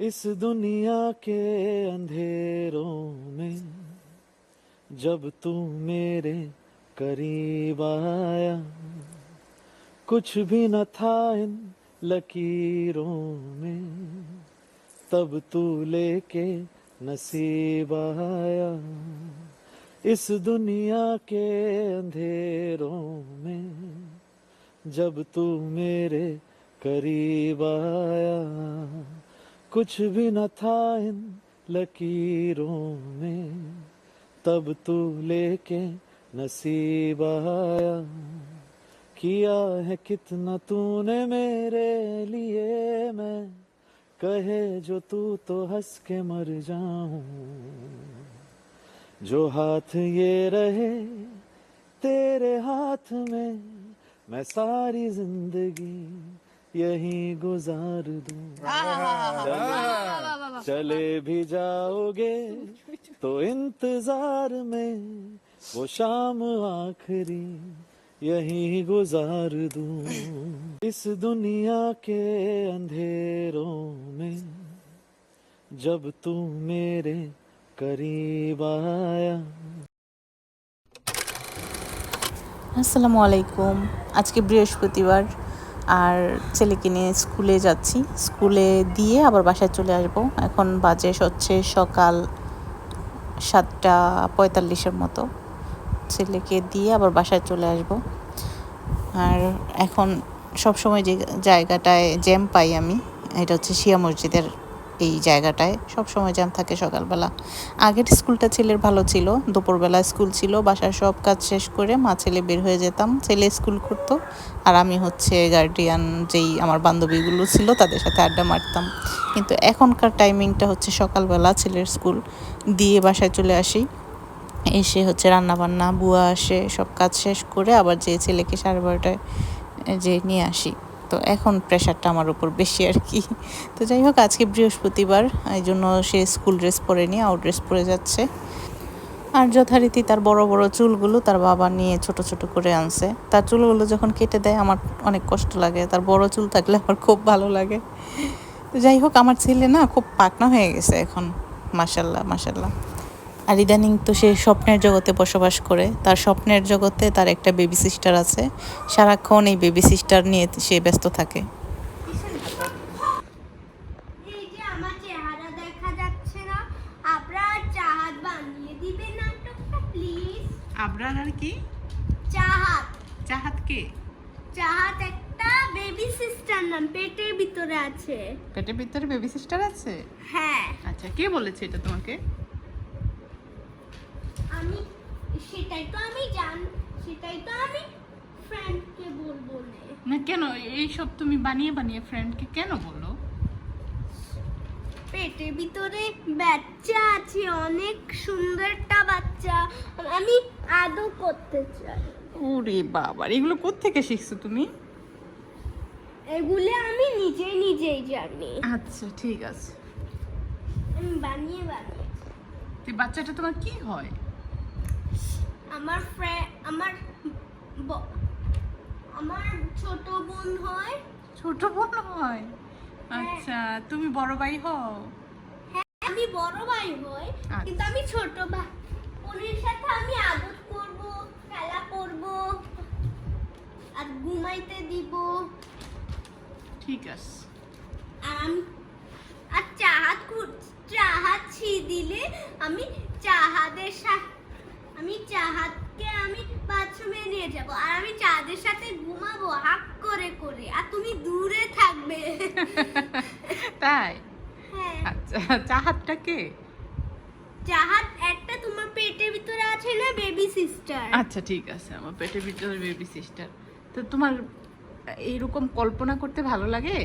इस दुनिया के अंधेरों में, जब तू मेरे करीब आया, कुछ भी न था इन लकीरों में, तब तू लेके नसीब आया। इस दुनिया के अंधेरों में, जब तू मेरे करीब आया कुछ भी न था इन लकीरों में, तब तू लेके नसीब आया। किया है कितना तूने मेरे लिए मैं, कहे जो तू तो हंस के मर जाऊँ। जो हाथ ये रहे तेरे हाथ में, मैं सारी ज़िंदगी यही गुजार दूं चले, चले भी जाओगे तो इंतजार में वो शाम आखिरी यही गुजार दूं इस दुनिया के अंधेरों में जब तू मेरे करीब आया আসসালামু আলাইকুম আজকে বৃহস্পতিবার আর ছেলেকে নিয়ে স্কুলে যাচ্ছি। স্কুলে দিয়ে আবার বাসায় চলে আসব। এখন বাজে হচ্ছে সকাল সাতটা পঁয়তাল্লিশের মতো। ছেলেকে দিয়ে আবার বাসায় চলে আসব। আর এখন সব সময় যে জায়গাটায় জ্যাম পাই আমি, এটা হচ্ছে শিয়া মসজিদের এই জায়গাটায়। সব সময় জ্যাম থাকে সকালবেলা। আগের স্কুলটা ছেলের ভালো ছিল, দুপুরবেলা স্কুল ছিল, বাসার সব কাজ শেষ করে মা ছেলে বের হয়ে যেতাম, ছেলে স্কুল করতো, আর আমি হচ্ছে গার্ডিয়ান যেই আমার বান্ধবীগুলো ছিল তাদের সাথে আড্ডা মারতাম। কিন্তু এখনকার টাইমিংটা হচ্ছে সকালবেলা ছেলের স্কুল, দিয়ে বাসায় চলে আসি। এসে হচ্ছে রান্না বান্না বুয়া আসে, সব কাজ শেষ করে আবার যে ছেলেকে সাড়ে বারোটায় যে নিয়ে আসি। তো এখন প্রেশারটা আমার উপর বেশি আর কি। তো যাই হোক, আজকে বৃহস্পতিবার, এই জন্য সে স্কুল ড্রেস পরে নিয়ে আউট ড্রেস পরে যাচ্ছে। আর যথারীতি তার বড় বড় চুলগুলো তার বাবা নিয়ে ছোট ছোট করে আনছে। তার চুলগুলো যখন কেটে দেয়, আমার অনেক কষ্ট লাগে। তার বড় চুল থাকলে আমার খুব ভালো লাগে। তো যাই হোক, আমার ছেলে না খুব পাকনা হয়ে গেছে এখন। মাসাল্লাহ মাসাল্লাহ আর ইদানিং তো সে স্বপ্নের জগতে বসবাস করে। তার স্বপ্নের জগতে তার একটা বেবি সিস্টার আছে। সারাক্ষণ এই বেবি সিস্টার নিয়ে সে ব্যস্ত থাকে। এই যে আমার চেহারা দেখা যাচ্ছে না আপনারা চাহাত বানিয়ে দিবেন আবরার আর কি? চাহাত। চাহাত কে? চাহাত একটা বেবি সিস্টার নাম পেটের ভিতরে আছে। পেটের ভিতরে বেবি সিস্টার আছে? হ্যাঁ। আচ্ছা কে বলেছে এটা তোমাকে? আমি সেটাই তো আমি জান সেটাই তো আমি ফ্রেন্ডকে বলব না। কেন? এইসব তুমি বানিয়ে বানিয়ে ফ্রেন্ডকে কেন বলো? পেটের ভিতরে বাচ্চা আছে অনেক সুন্দরটা বাচ্চা। আমি আদৌ করতে চাই। ওরে বাবা এগুলো কোত্থেকে শিখছো তুমি? এগুলো আমি নিজে নিজেই জানি। আচ্ছা ঠিক আছে। আমি বানিয়ে বানিয়ে। বাচ্চাটা তোমার কি হয়? আমার ফ্রেন্ড আমার আমার ছোট বোন হয়। ছোট বোন হয়? আচ্ছা তুমি বড় ভাই হও? হ্যাঁ আমি বড় ভাই হই কিন্তু আমি ছোট ভাই বোনের সাথে আমি আদর করব খেলা করব আর ঘুমাইতে দিব। ঠিক আছে। আর আমি আর চাহাত কু- চাহাত ছি দিলে আমি চাহাদের সাথে আমি চাহাতকে আমি বাথরুমে নিয়ে যাব আর আমি চাঁদের সাথে ঘুমাবো হাক করে করে। আর তুমি দূরে থাকবে। তাই? হ্যাঁ। আচ্ছা চাহাতটা কে? চাহাত একটা তোমার পেটের ভিতরে আছে না বেবি সিস্টার আচ্ছা ঠিক আছে আমার পেটের ভিতরে বেবি সিস্টার তো তোমার এইরকম কল্পনা করতে ভালো লাগে?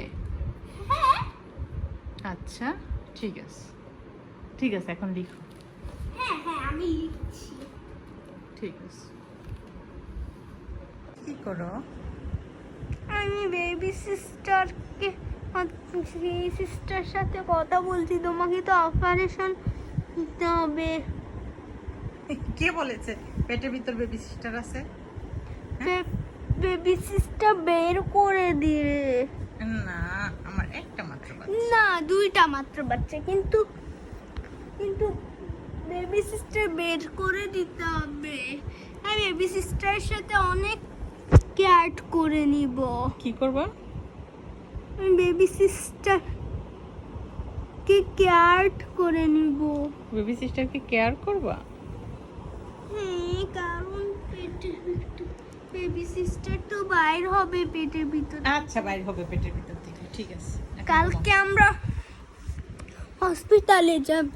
হ্যাঁ। আচ্ছা ঠিক আছে। ঠিক আছে এখন লিখো হ্যাঁ হ্যাঁ আমি লিখছি ঠিক আছে। কি করো? আমি বেবি সিস্টারকে বেবি সিস্টার সাথে কথা বলছি তোমাকে তো অপারেশন দিতে হবে। কে বলেছে? পেটের ভিতর বেবি সিস্টার আছে? বেবি সিস্টার বের করে দিয়ে না আমার একটা মাত্র বাচ্চা। না দুইটা মাত্র বাচ্চা কিন্তু কিন্তু বেবি সিস্টার বের করে দিতে হবে। আমি বেবি সিস্টারের সাথে অনেক কেয়ার করে নিব। কি করবা? আমি বেবি সিস্টার কে কেয়ার করে নিব। বেবি সিস্টারকে কেয়ার করবা? হ্যাঁ কারণ বেবি সিস্টার তো বাইর হবে পেটের ভিতর। আচ্ছা বাইরে হবে পেটের ভিতর থেকে ঠিক আছে। কালকে আমরা হসপিটালে যাব।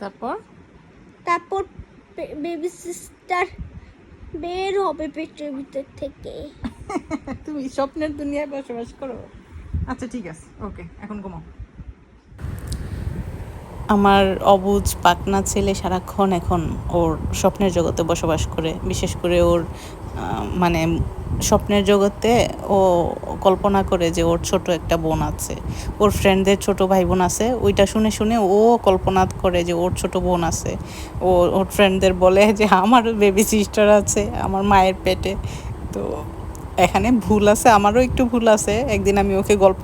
তারপর? তারপর বেবি সিস্টার বের হবে পেটের ভিতর থেকে। তুমি স্বপ্নের দুনিয়ায় বসবাস করো। আচ্ছা ঠিক আছে। ওকে এখন ঘুমাও। আমার অবুজ পাকনা ছেলে সারাক্ষণ এখন ওর স্বপ্নের জগতে বসবাস করে বিশেষ করে ওর মানে স্বপ্নের জগতে ও কল্পনা করে যে ওর ছোট একটা বোন আছে, ওর ফ্রেন্ডদের ছোট ভাই বোন আছে, ওইটা শুনে শুনে ও কল্পনা করে যে ওর ছোট বোন আছে। ও, ওর ফ্রেন্ডদের বলে যে, আমার বেবি সিস্টার আছে, আমার মায়ের পেটে। তো এখানে ভুল আছে, আমারও একটু ভুল আছে। একদিন আমি ওকে গল্প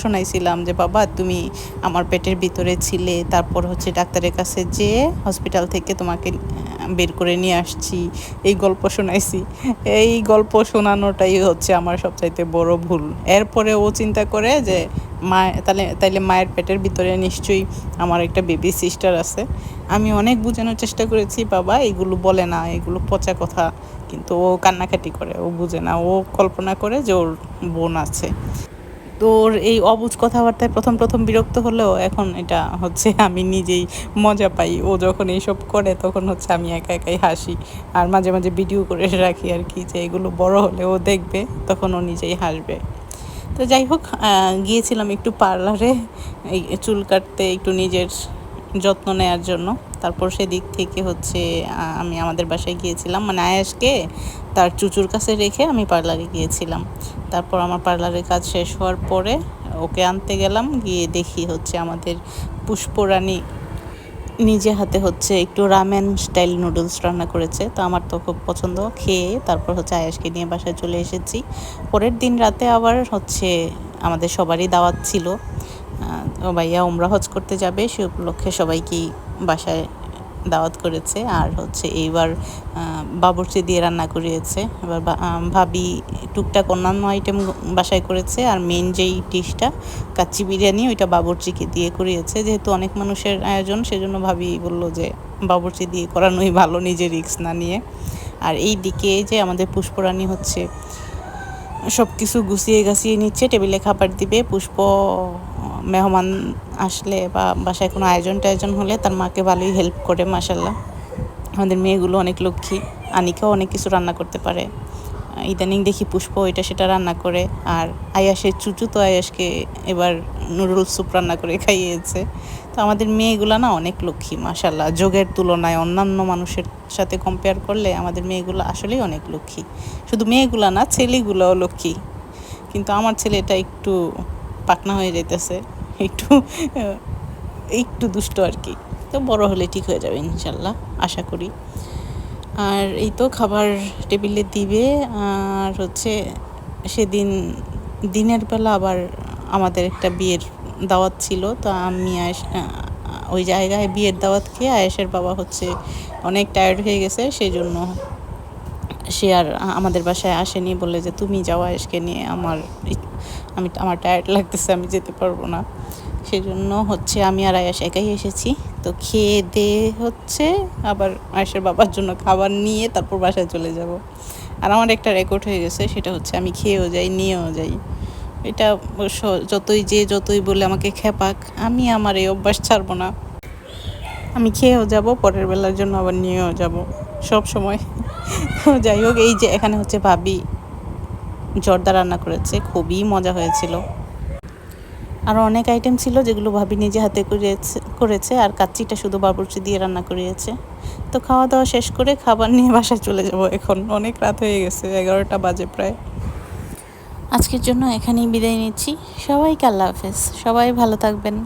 শোনাইছিলাম যে, বাবা, তুমি আমার পেটের ভিতরে ছিলে, তারপর হচ্ছে ডাক্তারের কাছে যে হসপিটাল থেকে তোমাকে বের করে নিয়ে আসছি। এই গল্প শোনাইছি। এই গল্প শোনানোটাই হচ্ছে আমার সবচাইতে বড় ভুল। এরপরে ও চিন্তা করে যে মা, তাহলে, তাইলে মায়ের পেটের ভিতরে নিশ্চয়ই আমার একটা বেবি সিস্টার আছে। আমি অনেক বোঝানোর চেষ্টা করেছি, বাবা, এগুলো বলে না, এগুলো পচা কথা। কিন্তু ও কান্নাকাটি করে, ও বুঝে না। ও কল্পনা করে যে ওর বোন আছে। তো ওর এই অবুঝ কথাবার্তায় প্রথম প্রথম বিরক্ত হলেও এখন এটা হচ্ছে আমি নিজেই মজা পাই। ও যখন এইসব করে, তখন হচ্ছে আমি একা একাই হাসি। আর মাঝে মাঝে ভিডিও করে রাখি আর কি, যে এগুলো বড় হলে ও দেখবে, তখন ও নিজেই হাসবে। তো যাই হোক গিয়েছিলাম একটু পার্লারে চুল কাটতে একটু নিজের যত্ন নেওয়ার জন্য। তারপর সেদিক থেকে হচ্ছে আমি আমাদের বাসায় গিয়েছিলাম। মানে আয়াসকে তার চুচুর কাছে রেখে আমি পার্লারে গিয়েছিলাম। তারপর আমার পার্লারের কাজ শেষ হওয়ার পরে ওকে আনতে গেলাম, গিয়ে দেখি হচ্ছে আমাদের পুষ্পরানী নিজে হাতে হচ্ছে একটু রামেন স্টাইল নুডলস রান্না করেছে। তো আমার তো খুব পছন্দ। খেয়ে তারপর হচ্ছে আয়াসকে নিয়ে বাসায় চলে এসেছি। পরের দিন রাতে আবার হচ্ছে আমাদের সবারই দাওয়াত ছিল। ও ভাইয়া ওমরা হজ করতে যাবে, সে উপলক্ষে সবাইকেই বাসায় দাওয়াত করেছে আর হচ্ছে এইবার বাবুর্চি দিয়ে রান্না করিয়েছে। এবার ভাবি টুকটাক অন্যান্য আইটেম বাসায় করেছে আর মেন যেই ডিশটা কাচ্চি বিরিয়ানি, ওইটা বাবরচিকে দিয়ে করিয়েছে। যেহেতু অনেক মানুষের আয়োজন, সেজন্য ভাবি বলল যে বাবুর্চি দিয়ে করানোই ভালো নিজে রিস্ক না নিয়ে। আর এই দিকে যে আমাদের পুষ্পরানী হচ্ছে সব কিছু গুছিয়ে গাছিয়ে নিচ্ছে, টেবিলে খাবার দিবে, পুষ্প মেহমান আসলে বা বাসায় কোনো আয়োজন টায়োজন হলে তার মাকে ভালোই হেল্প করে মাসাল্লাহ আমাদের মেয়েগুলো অনেক লক্ষ্মী, আনিকাও অনেক কিছু রান্না করতে পারে। ইদানিং দেখি পুষ্প এটা সেটা রান্না করে, আর আয়াসের চুচু তো আয়াসকে এবার নুডল স্যুপ রান্না করে খাইয়েছে। তো আমাদের মেয়েগুলো না অনেক লক্ষ্মী মাসাল্লাহ যোগের তুলনায় অন্যান্য মানুষের সাথে কম্পেয়ার করলে আমাদের মেয়েগুলো আসলেই অনেক লক্ষ্মী। শুধু মেয়েগুলা না, ছেলেগুলোও লক্ষ্মী। কিন্তু আমার ছেলেটা একটু পাকনা হয়ে যেতেছে একটু একটু দুষ্ট আর কি। তো বড় হলে ঠিক হয়ে যাবে ইনশাল্লাহ, আশা করি। আর এই তো খাবার টেবিলে দিবে, আর হচ্ছে সেদিন দিনের বেলা আবার আমাদের একটা বিয়ের দাওয়াত ছিল, তো আমি ওই জায়গায় বিয়ের দাওয়াত খেয়ে আয়েশের বাবা হচ্ছে অনেক টায়ার্ড হয়ে গেছে সেই জন্য সে আর আমাদের বাসায় আসেনি বলে যে, তুমি যাও আয়েশকে নিয়ে, আমার আমি আমার টায়ার্ড লাগতেছে, আমি যেতে পারব না। সেই জন্য হচ্ছে আমি আর আয়াস একাই এসেছি। তো খেয়ে দিয়ে হচ্ছে আবার আয়েশের বাবার জন্য খাবার নিয়ে তারপর বাসায় চলে যাব। আর আমার একটা রেকর্ড হয়ে গেছে, সেটা হচ্ছে আমি খেয়েও যাই, নিয়েও যাই। এটা যতই যে যতই বলে আমাকে খেপাক, আমি আমার এই অভ্যাস ছাড়বো না। আমি খেয়েও যাব, পরের বেলার জন্য আবার নিয়েও যাব, সব সময়। যাই হোক, এই যে এখানে হচ্ছে ভাবি। জর্দা রান্না করেছে, খুবই মজা হয়েছিল। আরও অনেক আইটেম ছিল যেগুলো ভাবি নিজে হাতে করেছে করেছে আর কাচ্চিটা শুধু বাবুর্চি দিয়ে রান্না করিয়েছে। তো খাওয়া দাওয়া শেষ করে খাবার নিয়ে বাসায় চলে যাব এখন। অনেক রাত হয়ে গেছে, এগারোটা বাজে প্রায়। আজকের জন্য এখানেই বিদায় নিচ্ছি। সবাইকে আল্লাহ হাফেজ। সবাই ভালো থাকবেন।